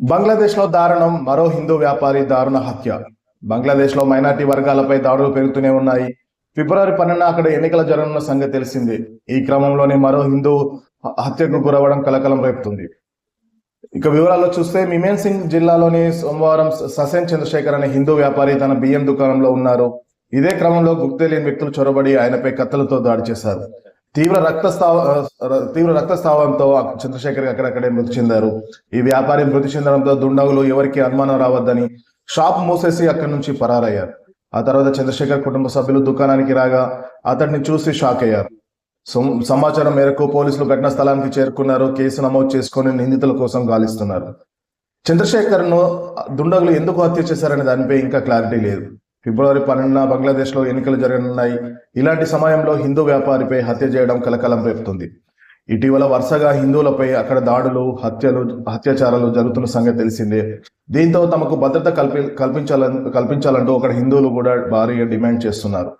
బంగ్లాదేశ్లో దారుణం మరో హిందూ వ్యాపారి దారుణ హత్య. బంగ్లాదేశ్లో మైనార్టీ వర్గాలపై దాడులు పెరుగుతూనే ఉన్నాయి. ఫిబ్రవరి పన్నెండున అక్కడ ఎన్నికలు జరగనున్న సంగతి తెలిసిందే. ఈ క్రమంలోనే మరో హిందూ హత్యకు గురవడం కలకలం రేపుతుంది. ఇక వివరాల్లో చూస్తే మిమేన్ సింగ్ జిల్లాలోని సోమవారం ససేన్ చంద్రశేఖర్ అనే హిందూ వ్యాపారి తన బియ్యం దుకాణంలో ఉన్నారు. ఇదే క్రమంలో గుర్తెలియని వ్యక్తులు చొరబడి ఆయనపై కత్తులతో దాడి చేశారు. తీవ్ర రక్తస్రావ తీవ్ర రక్తస్రావంతో చంద్రశేఖర్ అక్కడక్కడే మృతి చెందారు. ఈ వ్యాపారి మృతి చెందడంతో దుండగులు ఎవరికి అనుమానం రావద్దని షాప్ మూసేసి అక్కడి నుంచి పరారయ్యారు. ఆ తర్వాత చంద్రశేఖర్ కుటుంబ సభ్యులు దుకాణానికి రాగా అతడిని చూసి షాక్ అయ్యారు. సమాచారం మేరకు పోలీసులు ఘటనా స్థలానికి చేరుకున్నారు. కేసు నమోదు చేసుకొని నిందితుల కోసం గాలిస్తున్నారు. చంద్రశేఖర్ను దుండగులు ఎందుకు హత్య చేశారనే దానిపై ఇంకా క్లారిటీ లేదు. ఫిబ్రవరి పన్నెండున బంగ్లాదేశ్లో ఎన్నికలు జరగనున్నాయి. ఇలాంటి సమయంలో హిందూ వ్యాపారిపై హత్య చేయడం కలకలం రేపుతుంది. ఇటీవల వరుసగా హిందువులపై అక్కడ దాడులు హత్యలు అత్యాచారాలు జరుగుతున్న సంగతి తెలిసిందే. దీంతో తమకు భద్రత కల్పి కల్పించాలని కల్పించాలంటూ అక్కడ హిందువులు కూడా భారీగా డిమాండ్ చేస్తున్నారు.